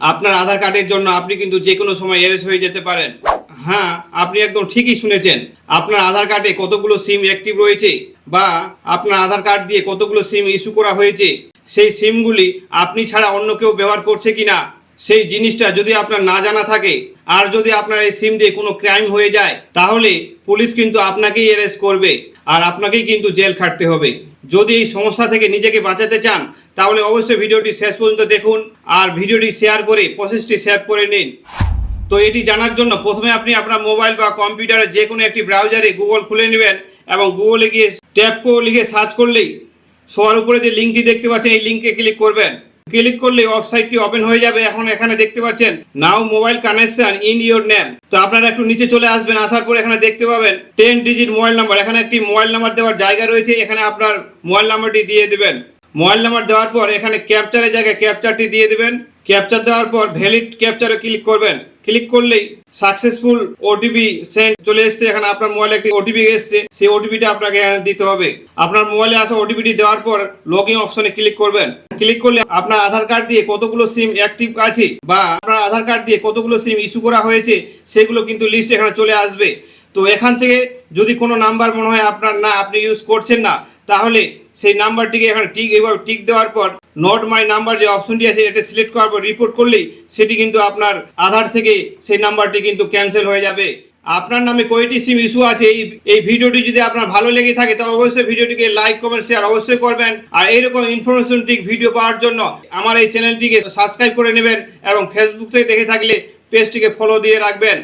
আপনার আধার কার্ডের জন্য আপনি কিন্তু যে কোনো সময় এরেস হয়ে যেতে পারেন। হ্যাঁ আপনি একদম ঠিকই শুনেছেন। আপনার আধার কার্ডে কতগুলো সিম অ্যাক্টিভ রয়েছে বা আপনার আধার কার্ড দিয়ে কতগুলো সিম ইস্যু করা হয়েছে, সেই সিমগুলি আপনি ছাড়া অন্য কেউ ব্যবহার করছে কিনা, সেই জিনিসটা যদি আপনার না জানা থাকে, আর যদি আপনার এই সিম দিয়ে কোনো ক্রাইম হয়ে যায়, তাহলে পুলিশ কিন্তু আপনাকেই অ্যারেস্ট করবে আর আপনাকেই কিন্তু জেল খাটতে হবে। যদি এই সমস্যা থেকে নিজেকে বাঁচাতে চান তাহলে অবশ্যই ভিডিওটি শেষ পর্যন্ত দেখুন আর ভিডিওটি শেয়ার করে, প্রসেসটি সেভ করে নিন। তো এটি জানার জন্য প্রথমে আপনি আপনার মোবাইল বা কম্পিউটারে যে কোনো একটি ব্রাউজারে গুগল খুলে নেবেন এবং গুগলে গিয়ে ট্যাপকো লিখে সার্চ করলেই সবার উপরে যে লিঙ্কটি দেখতে পাচ্ছেন, এই লিঙ্কে ক্লিক করবেন। ক্লিক করলে ওয়েবসাইটটি ওপেন হয়ে যাবে। এখন এখানে দেখতে পাচ্ছেন, now mobile connection in your name. তো আপনারা একটু নিচে চলে আসবেন, আসার পর এখানে দেখতে পাবেন টেন ডিজিট মোবাইল নাম্বার। এখানে একটি মোবাইল নাম্বার দেওয়ার জায়গা রয়েছে। এখানে আপনার মোবাইল নাম্বারটি দিয়ে দেবেন। মোবাইল নাম্বার দেওয়ার পর এখানে ক্যাপচারের জায়গায় ক্যাপচারটি দিয়ে দেবেন। ক্যাপচার দেওয়ার পর ভ্যালিড ক্যাপচারে ক্লিক করবেন। ক্লিক করলেই সাকসেসফুল ওটিপি সেন্ড চলে এসেছে। এখানে আপনার মোবাইলে একটি ওটিপি এসেছে। সেই ওটিপিটা আপনাকে এখানে দিতে হবে। আপনার মোবাইলে আসা ওটিপিটি দেওয়ার পর লগ ইন অপশনে ক্লিক করবেন। ক্লিক করলে আপনার আধার কার্ড দিয়ে কতগুলো সিম অ্যাক্টিভ আছে বা আপনার আধার কার্ড দিয়ে কতগুলো সিম ইস্যু করা হয়েছে, সেগুলো কিন্তু লিস্ট এখানে চলে আসবে। তো এখান থেকে যদি কোনো নাম্বার মনে হয় আপনার না, আপনি ইউজ করছেন না, তাহলে সেই নাম্বারটিকে এখানে টিক এভাবে টিক দেওয়ার পর নট মাই নাম্বার যে অপশনটি আছে এটা সিলেক্ট করার পর রিপোর্ট করলেই সেটি কিন্তু আপনার আধার থেকে সেই নাম্বারটি কিন্তু ক্যান্সেল হয়ে যাবে। আপনার নামে কয়টি সিম ইস্যু আছে, এই এই ভিডিওটি যদি আপনার ভালো লেগে থাকে তবে অবশ্যই ভিডিওটিকে লাইক কমেন্ট শেয়ার অবশ্যই করবেন। আর এইরকম ইনফরমেশনটিক ভিডিও পাওয়ার জন্য আমার এই চ্যানেলটিকে সাবস্ক্রাইব করে নেবেন এবং ফেসবুক থেকে দেখে থাকলে পেজটিকে ফলো দিয়ে রাখবেন।